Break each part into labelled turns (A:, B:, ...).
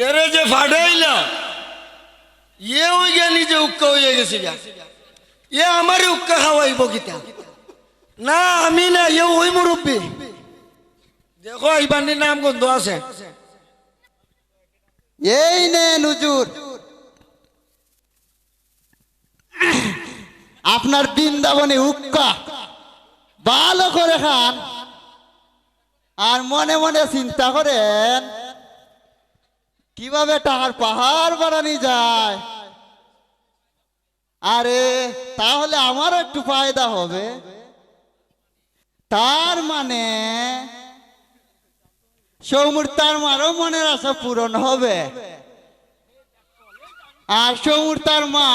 A: এরে যে ফাটাইলা ইয়ে ওই গিয়া নিজে উক্কা হয়ে গেছে গা এ আমারে উক্কা খাওয়াইব কিতা না আমি না ইয়ে ওই মুরব্বী দেখো এই বান্ডির নাম গন্ধ আছে
B: এই নে নুজুর আপনার বৃন্দাবনে উক্কা। ভালো করে খান। আর মনে মনে চিন্তা করেন, কীভাবে টাকার পাহাড় বানানি যায়? আরে, তাহলে আমারও একটু ফায়দা হবে। তার মানে সৌমুর তার মারও মনের আশা পূরণ হবে। আর সৌমুর তার মা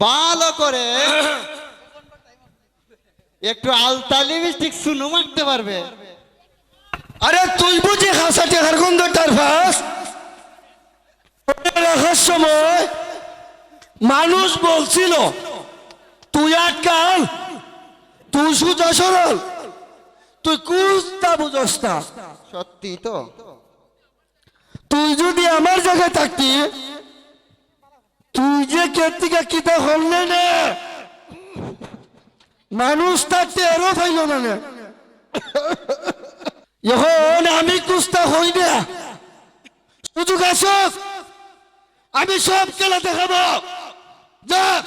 B: ভালো করে। একটু আলতা লিপস্টিক শুনু মারতে পারবে।
A: আরে তুই বুঝি হাসা টেকার ফাঁস রাখার সময় মানুষ বলছিল তুই আটকাল তুই সুজা সরল তুই কুস্তা বুঝস না।
B: সত্যি তো।
A: তুই যদি আমার জায়গায় থাকতি তুই যে কেতিকা কিতা হলে না? মানুষ তার এরও পাইল না। এখন আমি কুস্তা হই না। সুযোগ আসুক আমি সব খেলা দেখাবো। যা।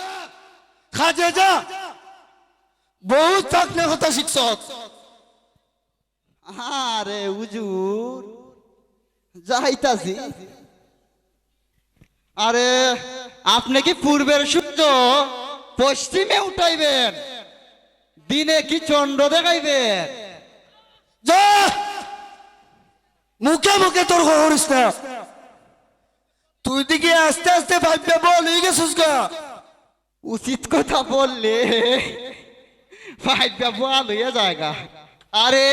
A: খাজে যা। বহুত থাকলে কথা শিখছ।
B: আরে উজুর যাইতাছি। আরে আপনি কি পূর্বের সূর্য পশ্চিমে উঠাইবেন? দিনে কি চন্দ্র দেখাইবেন?
A: মুখে মুখে তোর করিস না। তুই দিকে আস্তে আস্তে ভাববে বল গেছিস গা
B: উচিত কথা বললে ভাইবা বল হয়ে জায়গা। আরে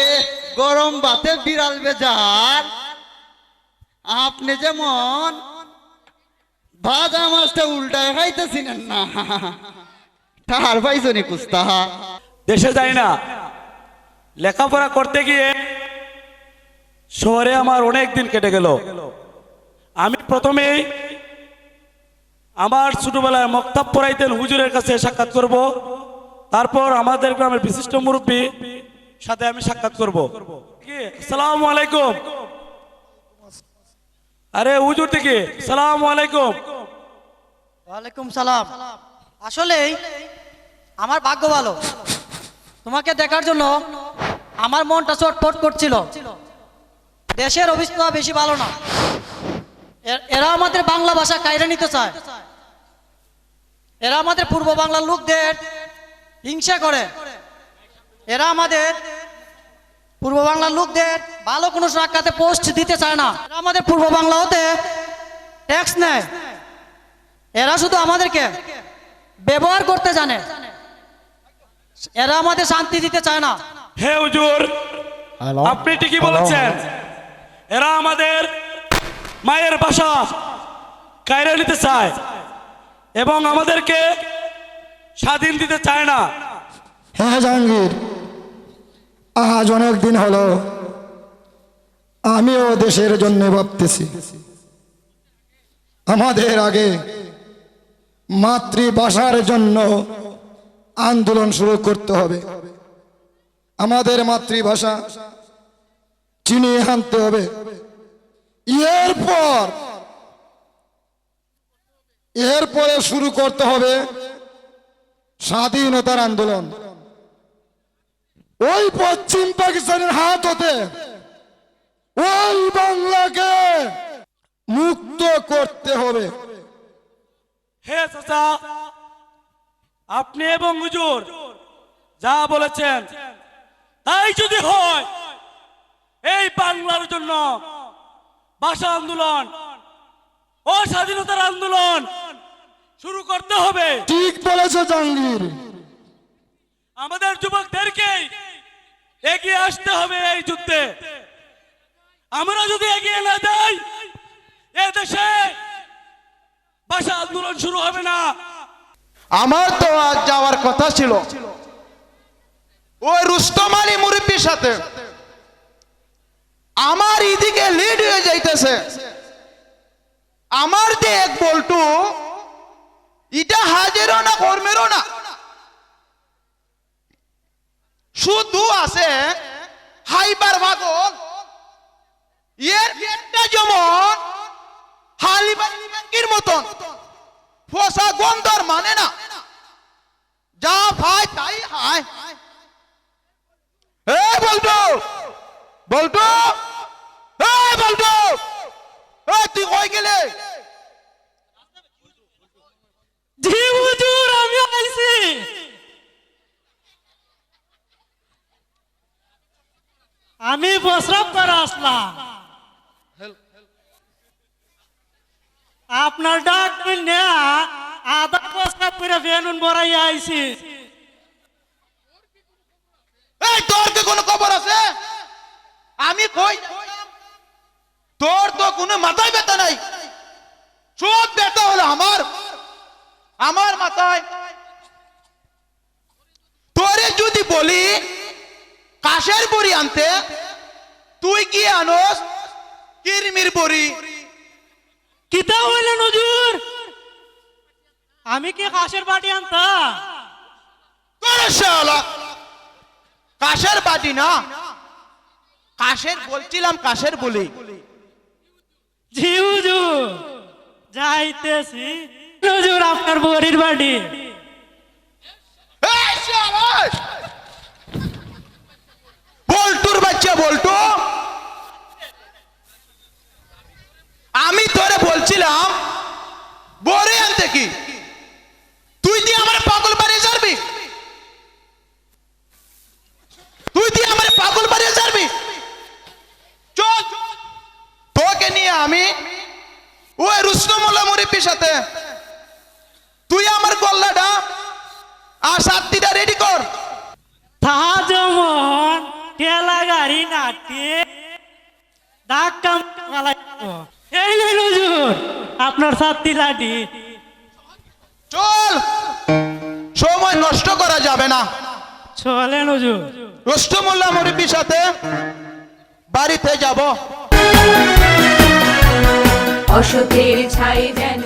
B: গরম বাতে বিড়াল বেজার। আপনি যেমন ভাজা মাছটা উল্টায় খাইতেছিলেন না। তাহার পাইছনি কুস্তা।
C: দেশে যাই না। লেখাপড়া করতে গিয়ে শহরে আমার অনেক দিন কেটে গেল। আমি প্রথমেই আমার ছোটবেলায় মক্তাব পড়াইতেন হুজুরের কাছে সাক্ষাৎ করব। তারপর আমাদের গ্রামের বিশিষ্ট মুরব্বী সাথে আমি সাক্ষাৎ করব। সালাম আলাইকুম। আরে হুজুর থেকে সালাম আলাইকুম।
D: ওয়ালাইকুম সালাম। আসলেই আমার ভাগ্য ভালো। তোমাকে দেখার জন্য আমার মনটা চটপট করছিল। দেশের অবস্থা বেশি ভালো না। এরা আমাদের বাংলা ভাষা কায়রে নিতে চায়। এরা আমাদের পূর্ব বাংলার লোকদের হিংসা করে। এরা আমাদের পূর্ব বাংলার লোকদের ভালো কোনো সাক্ষাতে পোস্ট দিতে চায় না। এরা আমাদের পূর্ব বাংলা হতে ট্যাক্স নেয়। এরা শুধু আমাদেরকে ব্যবহার করতে জানে। এরা আমাদের শান্তি দিতে চায় না।
C: হে হুজুর আপনি ঠিকই বলেছেন। এরা আমাদের মায়ের ভাষা কায়রে নিতে চায় এবং আমাদেরকে স্বাধীন দিতে চায় না।
E: হ্যাঁ জাহাঙ্গীর আজ অনেক দিন হলো আমিও দেশের জন্য ভাবতেছি। আমাদের আগে মাতৃভাষার জন্য আন্দোলন শুরু করতে হবে। আমাদের মাতৃভাষা চিনিয়ে আনতে হবে। এরপর, এরপরে শুরু করতে হবে স্বাধীনতার আন্দোলন। ওই পশ্চিম পাকিস্তানের হাত হতে ওই বাংলাকে মুক্ত করতে হবে।
C: হে চাচা আপনি এবং হুজুর যা বলেছেন তাই যদি হয় এই বাংলার জন্য ভাষা আন্দোলন ও স্বাধীনতার আন্দোলন শুরু করতে হবে।
E: ঠিক বলেছে জাহাঙ্গীর।
C: আমাদের যুবকদেরকে এগিয়ে আসতে হবে এই যুদ্ধে। আমরা যদি এগিয়ে না যাই এ দেশে ভাষা আন্দোলন শুরু হবে না।
F: আমার তো আজ যাওয়ার কথা ছিল। ওই রুস্তম আলী মুরব্বীর সাথে। আমার এদিকে লিড হয়ে যাইতেছে। আমার যে এক বল্টু, এটা হাজেরও না, কর্মেরও না। শুধু আছে হাইবার ভাগল। এর যেমন হালিবাড়ি ব্যাংকের মতন। ফসা গন্ধর মানে না। যা ভাই তাই হায়। বলতো বলতো তুই কই গেলে?
G: আমি আইছি। আমি করে আসলাম। আপনার ডাক আধা বেনুন
F: তোর কি খবর আছে? আমি কই? তোর তো কোনো মাথায় নাই। ব্যথা হলো আমার। আমার মাথায়। তোরে যদি বলি, কাশের বড়ি আনতে, তুই কি আনোস? কিরমির বড়ি।
G: কিতা হইলেন হুজুর আমি কি হাঁসের বাটি
F: শালা। কাশের বাটি না। কাশের বলছিলাম কাশের বলি।
G: জি হুজুর যাইতেছি। হুজুর আপনার বড়ির
F: শালা! বল্টুর বাচ্চা বল্টু। আমি তোরে বলছিলাম, বরে আনতে কি? তুই দিয়ে আমার পাগল বাড়িয়ে যাবি তুই দিয়ে আমার পাগল বাড়িয়ে যাবি তোকে নিয়ে আমি ওই রুস্তমুল্লা মুরিপির সাথে তুই আমার গল্লাটা আর সাতটিটা রেডি কর।
G: ঠেলা গাড়ি নাটি ধাক্কা মালাইবো। এই নেন হুজুর আপনার সাথী লাডি
F: চল। সময় নষ্ট করা যাবে না।
G: চলেন হুজুর।
F: রুস্তমুল্লাহ মুরিপির সাথে বাড়িতে যাব।
H: অসতের ছাই যেন